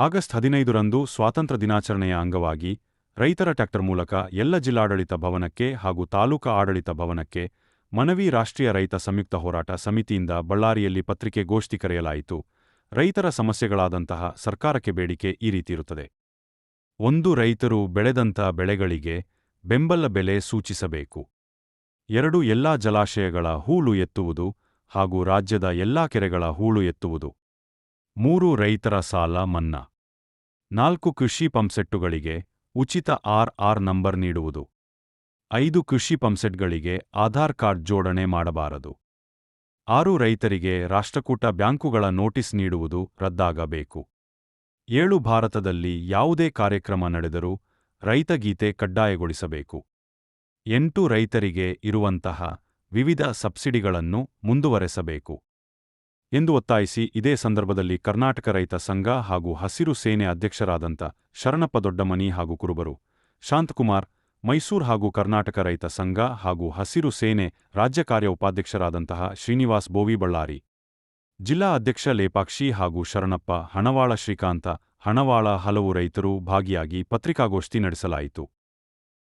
August ಹದಿನೈದರಂದು ಸ್ವಾತಂತ್ರ್ಯ ದಿನಾಚರಣೆಯ ಅಂಗವಾಗಿ ರೈತರ ಟ್ಯಾಕ್ಟರ್ ಮೂಲಕ ಎಲ್ಲ ಜಿಲ್ಲಾಡಳಿತ ಭವನಕ್ಕೆ ಹಾಗೂ ತಾಲೂಕಾ ಆಡಳಿತ ಭವನಕ್ಕೆ ಮನವಿ ರಾಷ್ಟ್ರೀಯ ರೈತ ಸಂಯುಕ್ತ ಹೋರಾಟ ಸಮಿತಿಯಿಂದ ಬಳ್ಳಾರಿಯಲ್ಲಿ ಪತ್ರಿಕೆಗೋಷ್ಠಿ ಕರೆಯಲಾಯಿತು. ರೈತರ ಸಮಸ್ಯೆಗಳಾದಂತಹ ಸರ್ಕಾರಕ್ಕೆ ಬೇಡಿಕೆ ಈ ರೀತಿ ಇರುತ್ತದೆ. ಒಂದು ರೈತರು ಬೆಳೆದಂಥ ಬೆಳೆಗಳಿಗೆ ಬೆಂಬಲ ಬೆಲೆ ಸೂಚಿಸಬೇಕು. ಎರಡು ಎಲ್ಲಾ ಜಲಾಶಯಗಳ ಹೂಳು ಎತ್ತುವುದು ಹಾಗೂ ರಾಜ್ಯದ ಎಲ್ಲಾ ಕೆರೆಗಳ ಹೂಳು ಎತ್ತುವುದು. ಮೂರು ರೈತರ ಸಾಲ ಮನ್ನಾ. ನಾಲ್ಕು ಕೃಷಿ ಪಂಪ್ಸೆಟ್ಟುಗಳಿಗೆ ಉಚಿತ ಆರ್ ಆರ್ ನಂಬರ್ ನೀಡುವುದು. ಐದು ಕೃಷಿ ಪಂಪ್ಸೆಟ್ಗಳಿಗೆ ಆಧಾರ್ ಕಾರ್ಡ್ ಜೋಡಣೆ ಮಾಡಬಾರದು. ಆರು ರೈತರಿಗೆ ರಾಷ್ಟ್ರಕೂಟ ಬ್ಯಾಂಕುಗಳ ನೋಟಿಸ್ ನೀಡುವುದು ರದ್ದಾಗಬೇಕು. ಏಳು ಭಾರತದಲ್ಲಿ ಯಾವುದೇ ಕಾರ್ಯಕ್ರಮ ನಡೆದರೂ ರೈತಗೀತೆ ಕಡ್ಡಾಯಗೊಳಿಸಬೇಕು. ಎಂಟು ರೈತರಿಗೆ ಇರುವಂತಹ ವಿವಿಧ ಸಬ್ಸಿಡಿಗಳನ್ನು ಮುಂದುವರೆಸಬೇಕು. ಎಂದು ಒತ್ತಾಯಿಸಿ ಇದೇ ಸಂದರ್ಭದಲ್ಲಿ ಕರ್ನಾಟಕ ರೈತ ಸಂಘ ಹಾಗೂ ಹಸಿರು ಸೇನೆ ಅಧ್ಯಕ್ಷರಾದಂಥ ಶರಣಪ್ಪ ದೊಡ್ಡಮನಿ ಹಾಗೂ ಕುರುಬರು, ಶಾಂತಕುಮಾರ್, ಮೈಸೂರು ಹಾಗೂ ಕರ್ನಾಟಕ ರೈತ ಸಂಘ ಹಾಗೂ ಹಸಿರು ಸೇನೆ ರಾಜ್ಯ ಕಾರ್ಯ ಉಪಾಧ್ಯಕ್ಷರಾದಂತಹ ಶ್ರೀನಿವಾಸ್ ಬೋವಿ ಬಳ್ಳಾರಿ ಜಿಲ್ಲಾ ಅಧ್ಯಕ್ಷ ಲೇಪಾಕ್ಷಿ ಹಾಗೂ ಶರಣಪ್ಪ ಹಣವಾಳ ಶ್ರೀಕಾಂತ, ಹಣವಾಳ ಹಲವು ರೈತರು ಭಾಗಿಯಾಗಿ ಪತ್ರಿಕಾಗೋಷ್ಠಿ ನಡೆಸಲಾಯಿತು.